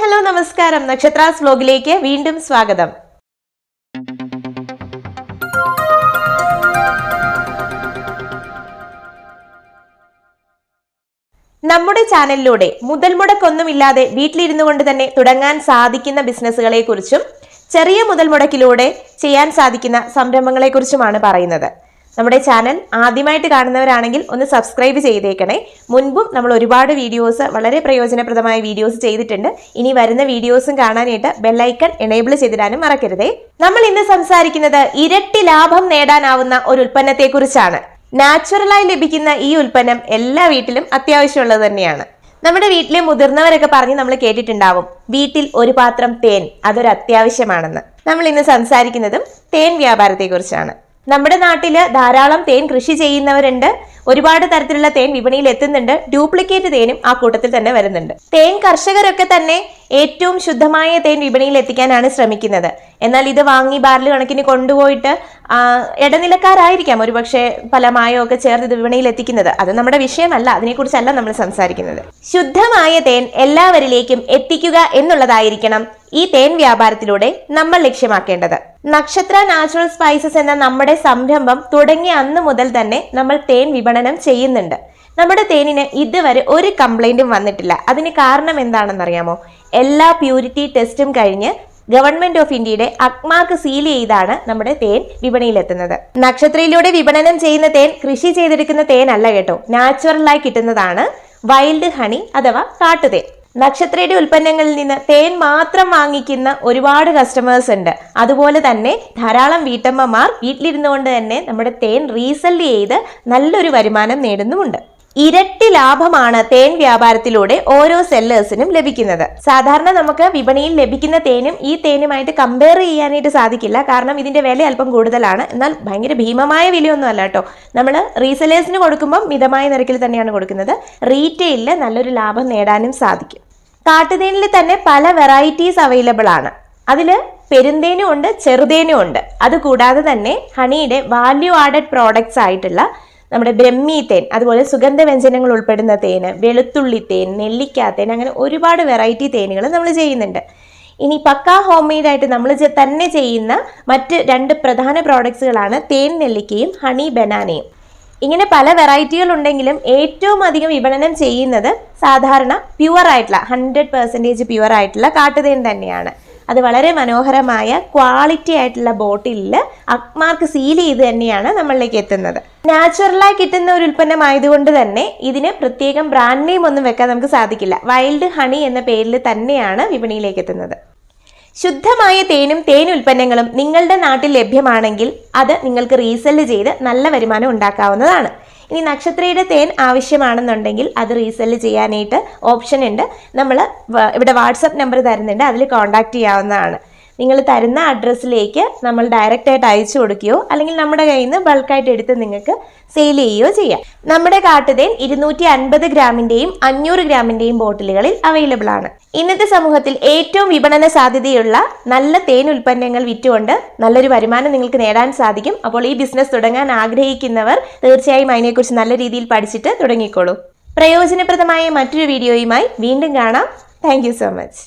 Hello നമസ്കാരം. നക്ഷത്രാസ് വ്ലോഗിലേക്ക് വീണ്ടും സ്വാഗതം. നമ്മുടെ ചാനലിലൂടെ മുതൽ മുടക്കൊന്നുമില്ലാതെ വീട്ടിലിരുന്നു കൊണ്ട് തന്നെ തുടങ്ങാൻ സാധിക്കുന്ന ബിസിനസ്സുകളെ കുറിച്ചും ചെറിയ മുതൽ മുടക്കിലൂടെ ചെയ്യാൻ സാധിക്കുന്ന സംരംഭങ്ങളെ കുറിച്ചുമാണ് പറയുന്നത്. നമ്മുടെ ചാനൽ ആദ്യമായിട്ട് കാണുന്നവരാണെങ്കിൽ ഒന്ന് സബ്സ്ക്രൈബ് ചെയ്തേക്കണേ. മുൻപും നമ്മൾ ഒരുപാട് വീഡിയോസ് വളരെ പ്രയോജനപ്രദമായ വീഡിയോസ് ചെയ്തിട്ടുണ്ട്. ഇനി വരുന്ന വീഡിയോസും കാണാനായിട്ട് ബെല്ലൈക്കൺ എനേബിൾ ചെയ്തിടാനും മറക്കരുതേ. നമ്മൾ ഇന്ന് സംസാരിക്കുന്നത് ഇരട്ടി ലാഭം നേടാനാവുന്ന ഒരു ഉൽപ്പന്നത്തെക്കുറിച്ചാണ്. നാച്ചുറലായി ലഭിക്കുന്ന ഈ ഉൽപ്പന്നം എല്ലാ വീട്ടിലും അത്യാവശ്യമുള്ളത് തന്നെയാണ്. നമ്മുടെ വീട്ടിലെ മുതിർന്നവരൊക്കെ പറഞ്ഞ് നമ്മൾ കേട്ടിട്ടുണ്ടാവും വീട്ടിൽ ഒരു പാത്രം തേൻ അതൊരു അത്യാവശ്യമാണെന്ന് നമ്മൾ ഇന്ന് സംസാരിക്കുന്നതും തേൻ വ്യാപാരത്തെക്കുറിച്ചാണ്. നമ്മുടെ നാട്ടിൽ ധാരാളം തേൻ കൃഷി ചെയ്യുന്നവരുണ്ട്. ഒരുപാട് തരത്തിലുള്ള തേൻ വിപണിയിൽ എത്തുന്നുണ്ട് ഡ്യൂപ്ലിക്കേറ്റ് തേനും ആ കൂട്ടത്തിൽ തന്നെ വരുന്നുണ്ട്. തേൻ കർഷകരൊക്കെ തന്നെ ഏറ്റവും ശുദ്ധമായ തേൻ വിപണിയിൽ എത്തിക്കാനാണ് ശ്രമിക്കുന്നത്. എന്നാൽ ഇത് വാങ്ങി ബാറിൽ കണക്കിന് കൊണ്ടുപോയിട്ട് ഇടനിലക്കാരായിരിക്കാം ഒരുപക്ഷെ പല മായമൊക്കെ ചേർത്ത് ഇത് വിപണിയിൽ എത്തിക്കുന്നത്. അത് നമ്മുടെ വിഷയമല്ല അതിനെക്കുറിച്ചല്ല നമ്മൾ സംസാരിക്കുന്നത്. ശുദ്ധമായ തേൻ എല്ലാവരിലേക്കും എത്തിക്കുക എന്നുള്ളതായിരിക്കണം ഈ തേൻ വ്യാപാരത്തിലൂടെ നമ്മൾ ലക്ഷ്യമാക്കേണ്ടത്. നക്ഷത്ര നാച്ചുറൽ സ്പൈസസ് എന്ന നമ്മുടെ സംരംഭം തുടങ്ങിയ അന്ന് മുതൽ തന്നെ നമ്മൾ തേൻ വിപണനം ചെയ്യുന്നുണ്ട്. നമ്മുടെ തേനിന് ഇതുവരെ ഒരു കംപ്ലൈന്റും വന്നിട്ടില്ല. അതിന് കാരണം എന്താണെന്നറിയാമോ? എല്ലാ പ്യൂരിറ്റി ടെസ്റ്റും കഴിഞ്ഞ് ഗവൺമെന്റ് ഓഫ് ഇന്ത്യയുടെ അക്മാർക്ക് സീൽ ചെയ്താണ് നമ്മുടെ തേൻ വിപണിയിലെത്തുന്നത്. നക്ഷത്രയിലൂടെ വിപണനം ചെയ്യുന്ന തേൻ കൃഷി ചെയ്തെടുക്കുന്ന തേൻ അല്ല കേട്ടോ. നാച്ചുറലായി കിട്ടുന്നതാണ് വൈൽഡ് ഹണി അഥവാ കാട്ടുതേൻ. നക്ഷത്രയുടെ ഉൽപ്പന്നങ്ങളിൽ നിന്ന് തേൻ മാത്രം വാങ്ങിക്കുന്ന ഒരുപാട് കസ്റ്റമേഴ്സ് ഉണ്ട്. അതുപോലെ തന്നെ ധാരാളം വീട്ടമ്മമാർ വീട്ടിലിരുന്നുകൊണ്ട് തന്നെ നമ്മുടെ തേൻ റീസെൽ ചെയ്ത് നല്ലൊരു വരുമാനം നേടുന്നുമുണ്ട്. ഇരട്ടി ലാഭമാണ് തേൻ വ്യാപാരത്തിലൂടെ ഓരോ സെല്ലേഴ്സിനും ലഭിക്കുന്നത്. സാധാരണ നമുക്ക് വിപണിയിൽ ലഭിക്കുന്ന തേനും ഈ തേനുമായിട്ട് കമ്പയർ ചെയ്യാനായിട്ട് സാധിക്കില്ല. കാരണം ഇതിന്റെ വില അല്പം കൂടുതലാണ്. എന്നാൽ ഭയങ്കര ഭീമമായ വിലയൊന്നും അല്ല കേട്ടോ. നമ്മൾ റീസെല്ലേഴ്സിന് കൊടുക്കുമ്പോൾ മിതമായ നിരക്കിൽ തന്നെയാണ് കൊടുക്കുന്നത്. റീറ്റെയിലിൽ നല്ലൊരു ലാഭം നേടാനും സാധിക്കും. കാട്ടുതേനിൽ തന്നെ പല വെറൈറ്റീസ് അവൈലബിൾ ആണ്. അതിൽ പെരുന്തേനും ഉണ്ട് ചെറുതേനും ഉണ്ട്. അതുകൂടാതെ തന്നെ ഹണിയുടെ വാല്യൂ ആഡഡ് പ്രോഡക്ട്സ് ആയിട്ടുള്ള നമ്മുടെ ബ്രഹ്മി തേൻ അതുപോലെ സുഗന്ധ വ്യഞ്ജനങ്ങൾ ഉൾപ്പെടുന്ന തേന് വെളുത്തുള്ളി തേൻ നെല്ലിക്ക തേൻ അങ്ങനെ ഒരുപാട് വെറൈറ്റി തേനുകൾ നമ്മൾ ചെയ്യുന്നുണ്ട്. ഇനി പക്കാ ഹോം മെയ്ഡ് ആയിട്ട് നമ്മൾ തന്നെ ചെയ്യുന്ന മറ്റ് രണ്ട് പ്രധാന പ്രോഡക്ട്സുകളാണ് തേൻ നെല്ലിക്കയും ഹണി ബനാനയും ഇങ്ങനെ പല വെറൈറ്റികൾ ഉണ്ടെങ്കിലും ഏറ്റവും അധികം വിപണനം ചെയ്യുന്നത് സാധാരണ പ്യുവർ ആയിട്ടുള്ള ഹൺഡ്രഡ് പെർസെന്റേജ് പ്യുവർ ആയിട്ടുള്ള കാട്ടുതേൻ തന്നെയാണ്. അത് വളരെ മനോഹരമായ ക്വാളിറ്റി ആയിട്ടുള്ള ബോട്ടിലിൽ അക്മാർക്ക് സീൽ ചെയ്ത് തന്നെയാണ് നമ്മളിലേക്ക് എത്തുന്നത്. നാച്ചുറലായി കിട്ടുന്ന ഒരു ഉൽപ്പന്നമായതുകൊണ്ട് തന്നെ ഇതിന് പ്രത്യേകം ബ്രാൻഡ് നെയിം ഒന്നും വെക്കാൻ നമുക്ക് സാധിക്കില്ല. വൈൽഡ് ഹണി എന്ന പേരിൽ തന്നെയാണ് വിപണിയിലേക്ക് എത്തുന്നത്. ശുദ്ധമായ തേനും തേൻ ഉൽപ്പന്നങ്ങളും നിങ്ങളുടെ നാട്ടിൽ ലഭ്യമാണെങ്കിൽ അത് നിങ്ങൾക്ക് റീസെൽ ചെയ്ത് നല്ല വരുമാനം ഉണ്ടാക്കാവുന്നതാണ്. ഇനി നക്ഷത്രയുടെ തേൻ ആവശ്യമാണെന്നുണ്ടെങ്കിൽ അത് റീസെൽ ചെയ്യാനായിട്ട് ഓപ്ഷൻ ഉണ്ട്. നമ്മൾ ഇവിടെ വാട്സപ്പ് നമ്പർ തരുന്നുണ്ട്. അതിൽ കോൺടാക്റ്റ് ചെയ്യാവുന്നതാണ്. നിങ്ങൾ തരുന്ന അഡ്രസ്സിലേക്ക് നമ്മൾ ഡയറക്റ്റ് ആയിട്ട് അയച്ചു കൊടുക്കുകയോ അല്ലെങ്കിൽ നമ്മുടെ കയ്യിൽ നിന്ന് ബൾക്കായിട്ട് എടുത്ത് നിങ്ങൾക്ക് സെയിൽ ചെയ്യുകയോ ചെയ്യാം. നമ്മുടെ കാട്ടുതേൻ ഇരുന്നൂറ്റി അൻപത് ഗ്രാമിന്റെയും അഞ്ഞൂറ് ഗ്രാമിന്റെയും ബോട്ടിലുകളിൽ അവൈലബിൾ ആണ്. ഇന്നത്തെ സമൂഹത്തിൽ ഏറ്റവും വിപണന സാധ്യതയുള്ള നല്ല തേൻ ഉൽപ്പന്നങ്ങൾ വിറ്റുകൊണ്ട് നല്ലൊരു വരുമാനം നിങ്ങൾക്ക് നേടാൻ സാധിക്കും. അപ്പോൾ ഈ ബിസിനസ് തുടങ്ങാൻ ആഗ്രഹിക്കുന്നവർ തീർച്ചയായും അതിനെക്കുറിച്ച് നല്ല രീതിയിൽ പഠിച്ചിട്ട് തുടങ്ങിക്കോളൂ. പ്രയോജനപ്രദമായ മറ്റൊരു വീഡിയോയുമായി വീണ്ടും കാണാം. Thank so much